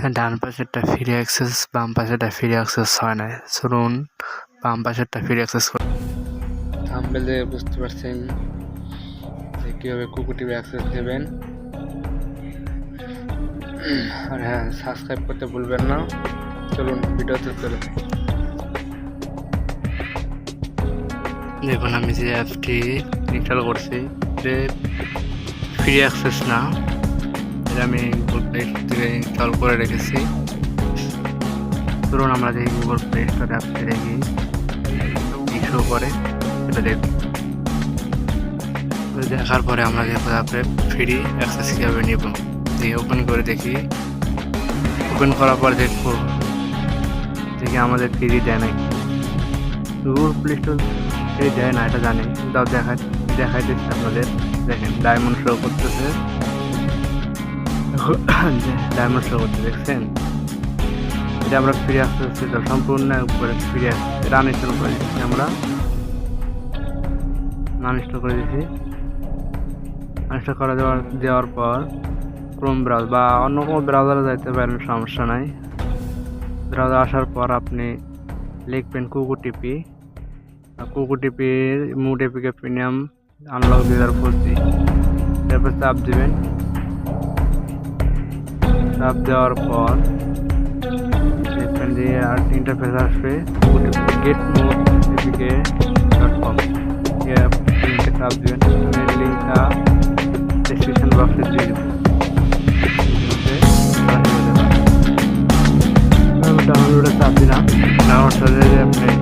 হ্যাঁ ডান পাশেরটা free access বাম পাশেরটা ফ্রি অ্যাক্সেস হয় না শুনুন বাম পাশেরটা ফ্রি অ্যাক্সেস থাম্বেলে বুঝতে পারছেন যে কীভাবে কুকু টিভি অ্যাক্সেস দেবেন। আর হ্যাঁ সাবস্ক্রাইব করতে ভুলবেন না। চলুন ভিডিওতে চলুন দেখুন আমি যে অ্যাপটি ইনস্টল করছি যে ফ্রি অ্যাক্সেস না আমি গুগল প্লে থেকে ইনস্টল করে রেখেছি। ধরুন আমরা যে গুগল প্লে স্টোর দেখি কি শো করে সেটা দেখি। দেখার পরে আমরা দেখব অ্যাপে ফ্রি অ্যাক্সেস কীভাবে নেব দিয়ে ওপেন করে দেখি। ওপেন করার পর দেখব, দেখি আমাদের ফ্রি দেয় নাকি গুগল প্লে স্টোর এই দেয় না, এটা জানি। তাও দেখা দেখাইতেছে আপনাদের। দেখেন ডায়মন্ড শো করতেছে। ডায়মন্ড শো করতে দেখছেন? এটা আমরা ফিরে আসতে হচ্ছে সম্পূর্ণ উপরে ফিরে এটা আনইনস্টল করে দিচ্ছি আমরা। আনইনস্টল করে দিচ্ছি। আনইনস্টল করে দেওয়ার দেওয়ার পর ক্রোম ব্রাউজ বা অন্য কোনো ব্রাউজারে যাইতে পারেন, সমস্যা নাই। ব্রাউজার আসার পর আপনি লিখবেন কুকু টিপি কুকু টিপির মুড এপিকে প্রিমিয়াম আনলক দুই হাজার পঁচিশ তারপর চাপ দেবেন। চাপ দেওয়ার পর দেখবেন যে আর ইন্টারফেস আসবে। গেট মোড কম চাপ দেবেন। লিঙ্কটা ডিসক্রিপশন বক্সে দিয়ে দেবো ডাউনলোডে চাপ দিলাম। ডাউনলোড আপনি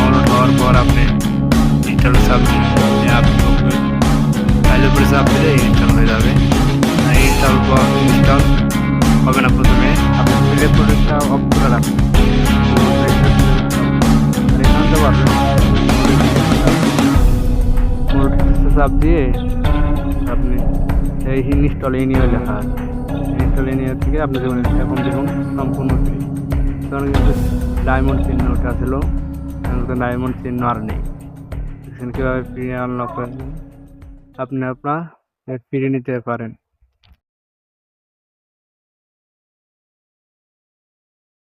ডাউনলোড হওয়ার পর আপনি ইনস্টল সাব অ্যাপ ফাইলের উপরে চাপ দিলে ইনস্টল হয়ে যাবে। ইনস্টল ইনস্টল হবে না প্রথমে। আপনি প্লে প্রোডাক্টটা অফ করে রাখবেন। চাপ দিয়ে আপনি এই ইনস্টল এনিও লেখা আছে। ইনস্টল এনিও থেকে আপনি দেখুন এখন দেখুন সম্পূর্ণ তখন কিন্তু ডায়মন্ড চিহ্ন ওটা ছিল এখন তো ডায়মন্ড চিহ্ন আর নেই। দেখছেন কীভাবে ফ্রি আনলক আপনি আপনার ফিরে নিতে পারেন।